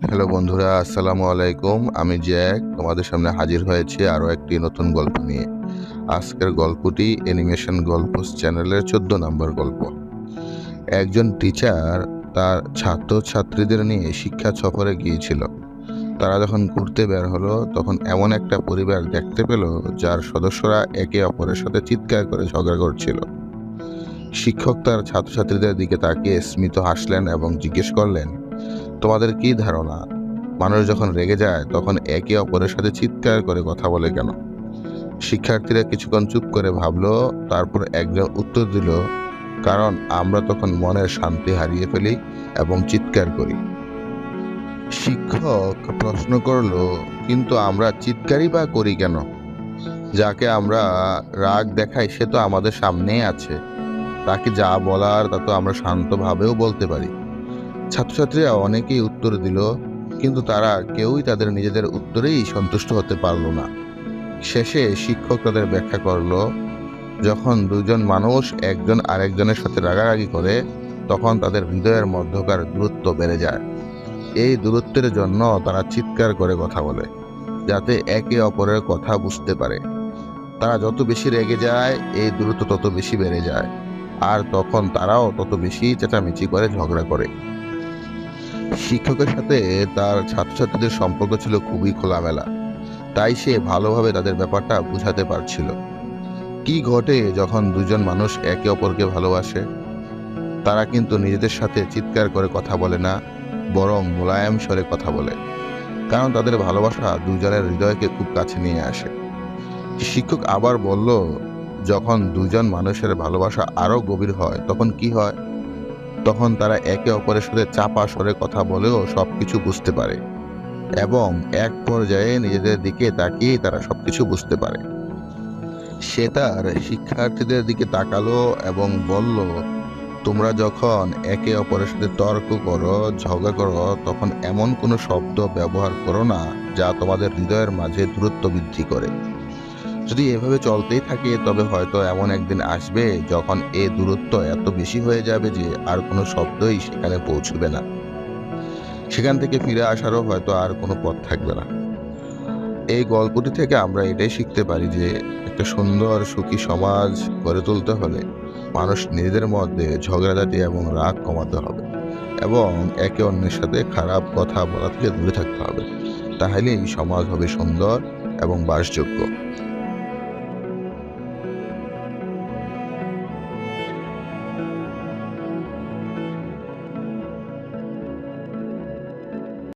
Hello বন্ধুরা, আসসালামু আলাইকুম। আমি জ্যাক, তোমাদের সামনে হাজির হয়েছি আরও একটি নতুন গল্প নিয়ে। আজকের গল্পটি অ্যানিমেশন গল্প চ্যানেলের চোদ্দ নম্বর গল্প। একজন টিচার তার ছাত্রছাত্রীদের নিয়ে শিক্ষা সফরে গিয়েছিল। তারা যখন ঘুরতে বের হলো, তখন এমন একটা পরিবার দেখতে পেল, যার সদস্যরা একে অপরের সাথে চিৎকার করে ঝগড়া করছিল। শিক্ষক তার ছাত্রছাত্রীদের দিকে তাকিয়ে স্মিত হাসলেন এবং জিজ্ঞেস করলেন তোমাদের কি ধারণা? মানুষ যখন রেগে যায়, তখন একে অপরের সাথে চিৎকার করে কথা বলে কেন? শিক্ষার্থীরা কিছুক্ষণ চুপ করে ভাবলো, তারপর একজন উত্তর দিল, কারণ আমরা তখন মনের শান্তি হারিয়ে ফেলি এবং চিৎকার করি। শিক্ষক প্রশ্ন করল, কিন্তু আমরা চিৎকারই বা করি কেন? যাকে আমরা রাগ দেখাই, সে তো আমাদের সামনেই আছে। তাকে যা বলার তা তো আমরা শান্তভাবেও বলতে পারি। ছাত্রছাত্রীরা অনেকেই উত্তর দিল, কিন্তু তারা কেউই তাদের নিজেদের উত্তরেই সন্তুষ্ট হতে পারল না। শেষে শিক্ষক তাদের ব্যাখ্যা করল, যখন দুজন মানুষ একজন আরেকজনের সাথে রাগারাগি করে, তখন তাদের হৃদয়ের মধ্যকার দূরত্ব বেড়ে যায়। এই দূরত্বের জন্য তারা চিৎকার করে কথা বলে, যাতে একে অপরের কথা বুঝতে পারে। তারা যত বেশি রেগে যায়, এই দূরত্ব তত বেশি বেড়ে যায়, আর তখন তারাও তত বেশি চেঁচামেচি করে ঝগড়া করে। শিক্ষকের সাথে তার ছাত্রছাত্রীদের সম্পর্ক ছিল খুবই খোলামেলা। তাই সে ভালোভাবে তাদের ব্যাপারটা বুঝাতে পারছিল। কি ঘটে যখন দুজন মানুষ একে অপরকে ভালোবাসে? তারা কিন্তু নিজেদের সাথে চিৎকার করে কথা বলে না, বরং মোলায়েম স্বরে কথা বলে। কারণ তাদের ভালোবাসা দুজনের হৃদয়কে খুব কাছে নিয়ে আসে। শিক্ষক আবার বলল, যখন দুজন মানুষের ভালোবাসা আরও গভীর হয়, তখন কি হয়? তখন তারা একে অপরের সাথে চাপা স্বরে কথা বলেও সব কিছু বুঝতে পারে। এবং এক পর্যায়ে নিজেদের দিকে তাকিয়ে তারা সব কিছু বুঝতে পারে। সে তার শিক্ষার্থীদের দিকে তাকালো এবং বলল, তোমরা যখন একে অপরের সাথে তর্ক করো, ঝগড়া করো, তখন এমন কোনো শব্দ ব্যবহার করো না যা তোমাদের হৃদয়ের মাঝে দূরত্ব বৃদ্ধি করে। যদি এভাবে চলতেই থাকে, তবে হয়তো এমন একদিন আসবে যখন এ দূরত্ব এত বেশি হয়ে যাবে যে আর কোনো শব্দই সেখানে পৌঁছবে না। সেখান থেকে ফিরে আসারও হয়তো আর কোনো পথ থাকবে না। এই গল্পটি থেকে আমরা এটাই শিখতে পারি যে একটা সুন্দর, সুখী সমাজ গড়ে তুলতে হলে মানুষ নিজেদের মধ্যে ঝগড়াঝাটি এবং রাগ কমাতে হবে এবং একে অন্যের সাথে খারাপ কথা বলা থেকে দূরে থাকতে হবে। তাহলেই সমাজ হবে সুন্দর এবং বাসযোগ্য।